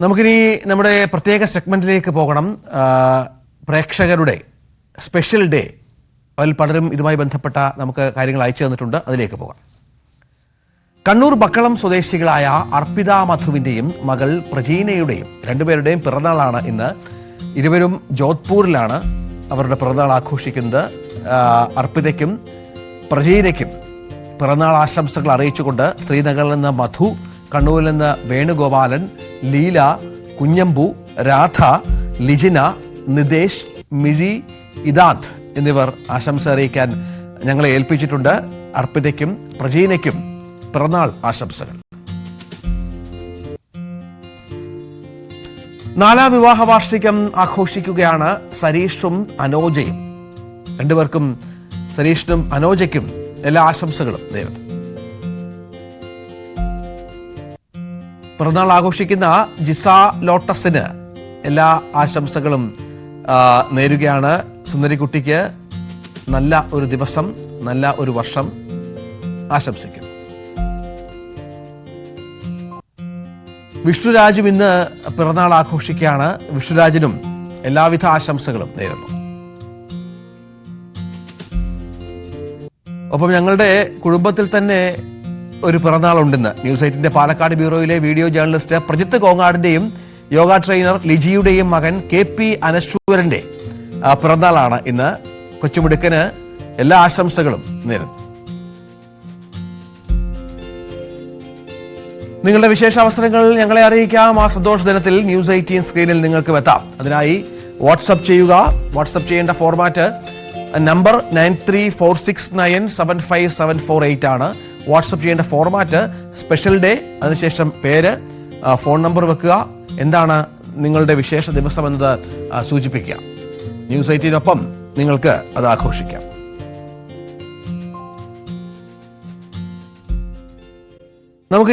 നമുക്കിനി നമ്മുടെ പ്രത്യേക സെഗ്മെന്റിലേക്ക് പോകണം. പ്രേക്ഷകരുടെ സ്പെഷ്യൽ ഡേ അതിൽ പലരും ഇതുമായി ബന്ധപ്പെട്ട നമുക്ക് കാര്യങ്ങൾ അയച്ചു തന്നിട്ടുണ്ട്. അതിലേക്ക് പോകാം. കണ്ണൂർ ബക്കളം സ്വദേശികളായ അർപ്പിത മധുവിന്റെയും മകൾ പ്രജീനയുടെയും രണ്ടുപേരുടെയും പിറന്നാളാണ് ഇന്ന്. ഇരുവരും ജോധ്പൂരിലാണ് അവരുടെ പിറന്നാൾ ആഘോഷിക്കുന്നത്. അർപ്പിതയ്ക്കും പ്രജീനയ്ക്കും പിറന്നാൾ ആശംസകൾ അറിയിച്ചുകൊണ്ട് ശ്രീനഗറിൽ നിന്ന് മധു കണ്ണൂരിൽ നിന്ന് വേണുഗോപാലൻ ലീല കുഞ്ഞമ്പു രാധ ലിജിന നിതേഷ് മിഴി ഇദാദ് എന്നിവർ ആശംസ അറിയിക്കാൻ ഞങ്ങളെ ഏൽപ്പിച്ചിട്ടുണ്ട്. അർപ്പിതയ്ക്കും പ്രജീനയ്ക്കും പിറന്നാൾ ആശംസകൾ. നാലാം വിവാഹ വാർഷികം ആഘോഷിക്കുകയാണ് സരീഷും അനോജയും. രണ്ടുപേർക്കും സരീഷിനും അനോജയ്ക്കും എല്ലാ ആശംസകളും നേരുന്നു. പിറന്നാൾ ആഘോഷിക്കുന്ന ജിസ ലോട്ടസിന് എല്ലാ ആശംസകളും നേരുകയാണ്. സുന്ദരിക്കുട്ടിക്ക് നല്ല ഒരു ദിവസം നല്ല ഒരു വർഷം ആശംസിക്കുന്നു. വിഷ്ണുരാജും ഇന്ന് പിറന്നാൾ ആഘോഷിക്കുകയാണ്. വിഷ്ണുരാജിനും എല്ലാവിധ ആശംസകളും നേരുന്നു. ഒപ്പം ഞങ്ങളുടെ കുടുംബത്തിൽ തന്നെ ഒരു പിറന്നാൾ ഉണ്ടെന്ന് ന്യൂസ് എയ്റ്റിന്റെ പാലക്കാട് ബ്യൂറോയിലെ വീഡിയോ ജേർണലിസ്റ്റ് പ്രജിത്ത് കോങ്ങാടിന്റെയും യോഗ ട്രെയിനർ ലിജിയുടെയും മകൻ കെ പി അനശ്വരന്റെ പിറന്നാളാണ് ഇന്ന്. കൊച്ചുമിടുക്കന് എല്ലാ ആശംസകളും നേരുന്നു. നിങ്ങളുടെ വിശേഷ അവസരങ്ങൾ ഞങ്ങളെ അറിയിക്കാം. ആ സന്തോഷ ദിനത്തിൽ ന്യൂസ് എയ്റ്റീൻ സ്ക്രീനിൽ നിങ്ങൾക്ക് എത്താം. അതിനായി വാട്സപ്പ് ചെയ്യുക. വാട്സപ്പ് ചെയ്യേണ്ട format number nine three four six nine seven five seven four eight ആണ്. വാട്സപ്പ് ചെയ്യേണ്ട ഫോർമാറ്റ് സ്പെഷ്യൽ ഡേ അതിനുശേഷം പേര് ഫോൺ നമ്പർ വെക്കുക. എന്താണ് നിങ്ങളുടെ വിശേഷ ദിവസം എന്നത് സൂചിപ്പിക്കുക. ന്യൂസ് എയ്റ്റീനൊപ്പം നിങ്ങൾക്ക് അത് ആഘോഷിക്കാം. നമുക്ക്